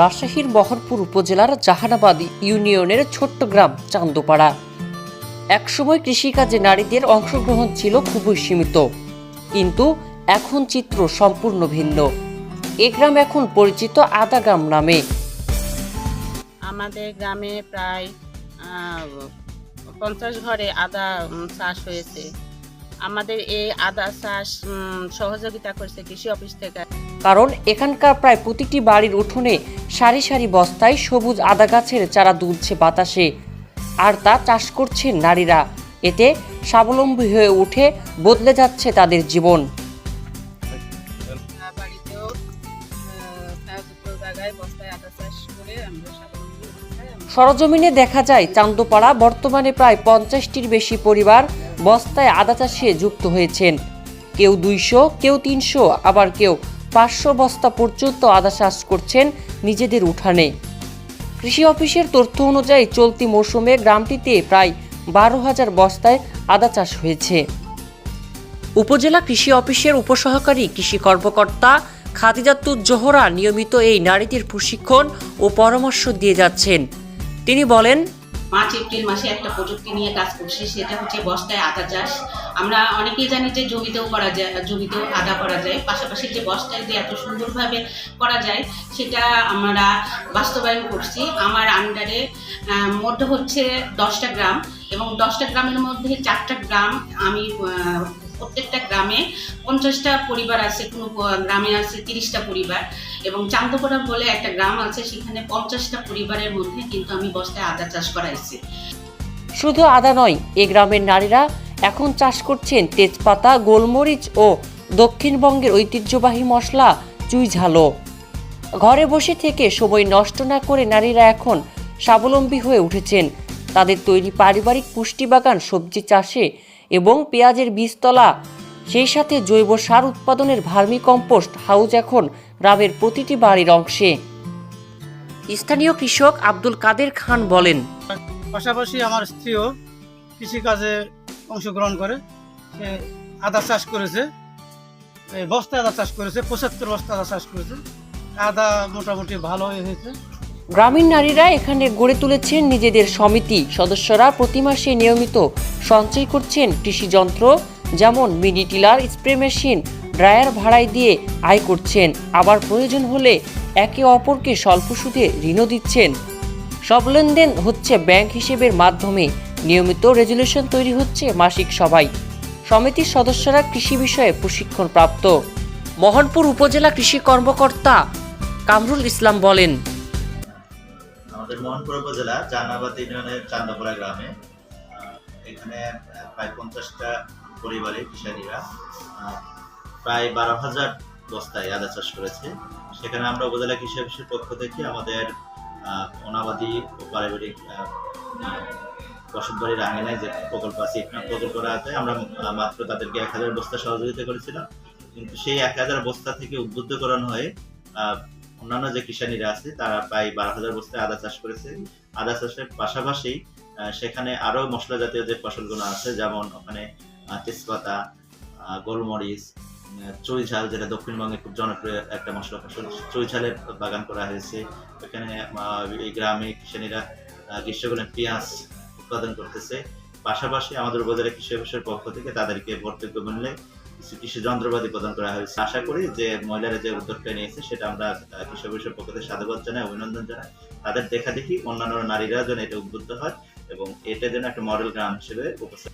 রাজশাহীর বহরপুর উপজেলার জাহানাবাদ ইউনিয়নের ছোট্ট গ্রাম চান্দপাড়া। একসময় কৃষিকাজে নারীদের অংশগ্রহণ ছিল খুবই সীমিত। কিন্তু এখন চিত্র সম্পূর্ণ ভিন্ন। এ গ্রাম এখন পরিচিত আদা গ্রাম নামে। আমাদের গ্রামে প্রায় পঞ্চাশ ঘরে আদা চাষ হয়েছে। আমাদের এই আদা চাষ সহযোগিতা করছে কৃষি অফিস থেকে। কারণ এখানকার প্রায় প্রতিটি বাড়ির উঠোনে সারি সারি বস্তায় সবুজ আদা গাছের চারা দুলছে বাতাসে। আর তা চাষ করছেন নারীরা। এতে স্বাবলম্বী হয়ে উঠে বদলে যাচ্ছে তাদের জীবন। সরজমিনে দেখা যায় চান্দপাড়া বর্তমানে প্রায় পঞ্চাশটির বেশি পরিবার বস্তায় আদা চাষে যুক্ত হয়েছেন। কেউ দুইশো, কেউ তিনশো, আবার কেউ পাঁচশো বস্তা পর্যন্ত আদা চাষ করছেন নিজেদের উঠানে। কৃষি অফিসের তথ্য অনুযায়ী চলতি মৌসুমে গ্রামটিতে প্রায় বারো হাজার বস্তায় আদা চাষ হয়েছে। উপজেলা কৃষি অফিসের উপসহকারী কৃষি কর্মকর্তা খাদিজাতুজ জোহরা নিয়মিত এই নারীদের প্রশিক্ষণ ও পরামর্শ দিয়ে যাচ্ছেন। তিনি বলেন মার্চ, এপ্রিল মাসে একটা প্রযুক্তি নিয়ে কাজ করছি, সেটা হচ্ছে বস্তায় আদা চাষ। আমরা অনেকেই জানি যে জমিতেও করা যায়, জমিতেও আদা করা যায়। পাশাপাশি যে বস্তায় যে এত সুন্দরভাবে করা যায়, সেটা আমরা বাস্তবায়ন করছি। আমার আন্ডারে মধ্যে হচ্ছে দশটা গ্রাম এবং দশটা গ্রামের মধ্যে চারটা গ্রাম আমি প্রত্যেকটা গ্রামে পঞ্চাশটা পরিবার আছে, কোনো গ্রামে আছে তিরিশটা পরিবার এবং চান্দপাড়া বলে একটা গ্রাম আছে, সেখানে পঞ্চাশটা পরিবারের মধ্যে কিন্তু আমি বস্তায় আদা চাষ করাইছি। শুধু আদা নয়, এ গ্রামের নারীরা এখন চাষ করছেন তেজপাতা, গোলমরিচ ও দক্ষিণবঙ্গের ঐতিহ্যবাহী মশলা চুই ঝালো ঘরে বসে থেকে সময় নষ্ট না করে নারীরা এখন স্বাবলম্বী হয়ে উঠেছেন। তাদের তৈরি পারিবারিক পুষ্টি বাগান সবজি চাষে এবং পেঁয়াজের বীজতলা। সেই সাথে জৈব সার উৎপাদনের ভার্মি কম্পোস্ট হাউস এখন গ্রামের প্রতিটি বাড়ির অংশে। স্থানীয় কৃষক আব্দুল কাদের খান বলেন, পাশাপাশি আমার স্ত্রীও কৃষিকাজে অংশগ্রহণ করে। আদা চাষ করেছে বস্তা আদা চাষ করেছে, পঁচাত্তর বস্তা আদা চাষ করেছে। আদা মোটামুটি ভালো হয়েছে। গ্রামীণ নারীরা এখানে গড়ে তুলেছেন নিজেদের সমিতি। সদস্যরা প্রতি মাসে নিয়মিত সঞ্চয় করছেন কৃষি যন্ত্র, যেমন mini tiller, spray machine, dryer ভাড়ায় দিয়ে আয় করছেন। আবার প্রয়োজন হলে একে অপরকে স্বল্প সুদে ঋণও দিচ্ছেন। সব লেনদেন হচ্ছে ব্যাংক হিসেবের মাধ্যমে। নিয়মিত রেজুলেশন তৈরি হচ্ছে মাসিক সভায়। সমিতির সদস্যরা কৃষি বিষয়ে প্রশিক্ষণ প্রাপ্ত মোহনপুর উপজেলা কৃষি কর্মকর্তা কামরুল ইসলাম বলেন আমাদের মোহনপুর উপজেলা জানাবাদ ইউনিয়নের চান্দাপাড়া গ্রামে। এখানে প্রায় পঞ্চাশটা পরিবারের কৃষানীরা প্রায় বারো হাজার বস্তায় আদা চাষ করেছে। সেখানে আমরা উপজেলা কৃষি অফিসের পক্ষ থেকে আমাদের অনাবাদী ও পারিবারিক আহ, বসতবাড়ির আঙিনায় যে প্রকল্প আছে ইকনা প্রকল্পটা আছে আমরা মাত্র তাদেরকে এক হাজার বস্তা সহযোগিতা করেছিলাম। কিন্তু সেই এক হাজার বস্তা থেকে উদ্বুদ্ধকরণ হয়ে অন্যান্য যে কৃষানীরা আছে তারা প্রায় বারো হাজার বস্তায় আদা চাষ করেছে। আদা চাষের পাশাপাশি সেখানে আরও মশলা জাতীয় যে ফসলগুলো আছে যেমন ওখানে তেজপাতা গোলমরিচ চুই ঝাল যেটা দক্ষিণবঙ্গে খুব জনপ্রিয় একটা মশলা ফসল চুই ঝালের বাগান করা হয়েছে। এখানে গ্রামে কৃষানীরা আহ, গ্রীষ্মকালীন পেঁয়াজ উৎপাদন করতেছে। পাশাপাশি আমাদের উপজেলা কৃষি অফিসের পক্ষ থেকে তাদেরকে ভর্তব্য মূল্যে কৃষি যন্ত্রপাতি প্রদান করা হয়েছে। আশা করি যে মহিলারা যে উদ্যোগটা নিয়েছে, সেটা আমরা কৃষক বিষয়ের পক্ষ থেকে সাধুবাদ জানাই, অভিনন্দন জানাই। তাদের দেখা দেখি অন্যান্য নারীরা যেন এটা উদ্বুদ্ধ হয় এবং এটা যেন একটা মডেল গ্রাম হিসেবে উপস্থিত